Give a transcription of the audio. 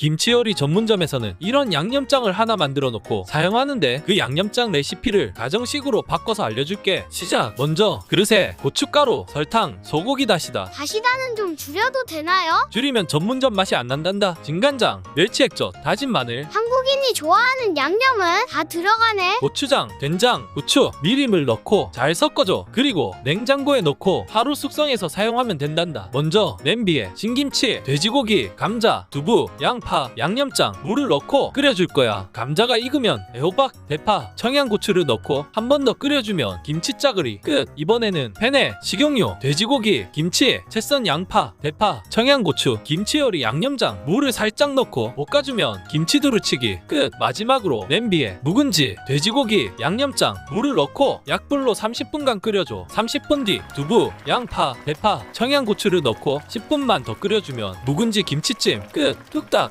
김치 요리 전문점에서는 이런 양념장을 하나 만들어 놓고 사용하는데 그 양념장 레시피를 가정식으로 바꿔서 알려줄게. 시작. 먼저 그릇에 고춧가루, 설탕, 소고기 다시다. 다시다는 좀 줄여도 되나요? 줄이면 전문점 맛이 안 난단다. 진간장, 멸치액젓, 다진 마늘, 한국인이 좋아하는 양념은 다 들어가네. 고추장, 된장, 후추, 미림을 넣고 잘 섞어줘. 그리고 냉장고에 넣고 하루 숙성해서 사용하면 된단다. 먼저 냄비에 신김치, 돼지고기, 감자, 두부, 양파, 양념장, 물을 넣고 끓여줄 거야. 감자가 익으면 애호박, 대파, 청양고추를 넣고 한 번 더 끓여주면 김치짜글이 끝. 이번에는 팬에 식용유, 돼지고기, 김치, 채썬 양파, 대파, 청양고추, 김치요리 양념장, 물을 살짝 넣고 볶아주면 김치 두루치기 끝. 마지막으로 냄비에 묵은지, 돼지고기, 양념장, 물을 넣고 약불로 30분간 끓여줘. 30분 뒤 두부, 양파, 대파, 청양고추를 넣고 10분만 더 끓여주면 묵은지 김치찜 끝. 뚝딱